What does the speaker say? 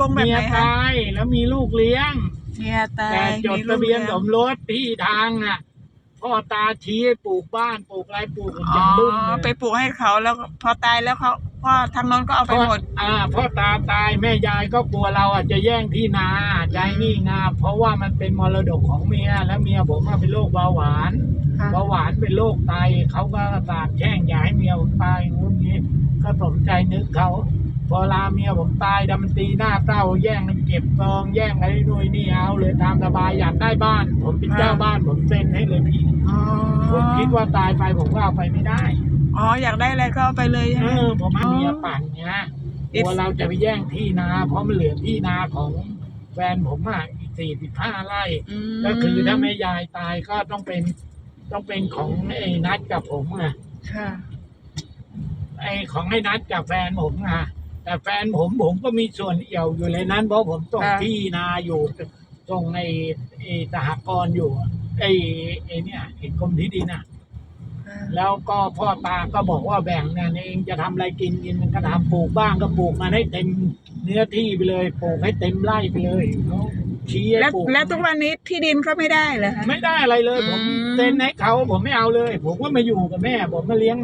กงแบบเมีไหยนคะตายแล้วมีลูกเลี้ยง เมียตาแต่ยจดมีลูทะกเบียนลี้สงมรสที่ทางอะ พ่อตาชี้ให้ปลูกบ้านปลูกอะไรปลูกอ๋จอนรุ่งไปเลยปลูกให้เขาแล้วพอตายแล้วเขาพ่อทางโน้นก็เอาไปหมด อ่าพ่อตาตายแม่ยายก็กลัวเราอะจะแย่งที่นาใจนี่งาเพราะว่ามันเป็นมรดกของเมียแล้วเมียผมอะเป็นโรคเบาหวานค่ะ เบาหวานเป็นโรคไตเขาก็สาบแช่งอยากให้เมียผมตายงู้นงี้ก็สมใจนึกเขา พอลาเมียผมตายดำมันตีหน้าเต้าแย่งเก็บซองแย่งอะไรนู่นนี่เอาเลยตามสบายอยากได้บ้าน ผมเป็นเจ้าบ้านผมเซ็นให้เลยพี่อ๋อผมคิดว่าตายไปผมก็เอาไปไม่ได้อ๋ออยากได้อะไรก็เอาไปเลยใช่เอไหม อผมให้เมียปั่นเนี้ยกลัวเราจะไปแย่งที่นา เพราะมันเหลือที่นาของแฟนผมอะอีกสี่สิบห้าไร่ มก็คือถ้าแม่ยายตายก็ต้องเป็นต้องเป็นของไอ้นัดกับผมอะค่ะ ไอ้ของไอ้นัดกับแฟนผมอะ แต่แฟนผมผมก็มีส่วนเอี่ยวอยู่ในนั้น เพราะผมส่งค่ะ ที่นาอยู่ส่งไอ้ไอ้สหกรณ์อยู่ไอ้ไอ้เนี่ยไอ้กรมที่ดินอะแล้วก็พ่อตาก็บอกว่าแบ่งงานเองจะทำอะไรกินกินมันก็ทำปลูกบ้างก็ปลูกมันให้เต็มเนื้อที่ไปเลยปลูกให้เต็มไร่ไปเลยเขาชี้ให้แล้วปลูกแล้วทุกวันนี้ที่ดินก็ไม่ได้เหรอคะ ไม่ได้อะไรเลย ผมอืม เซ็นให้เขาผมไม่เอาเลย ผมก็มาอยู่กับแม่ ผมมาเลี้ยง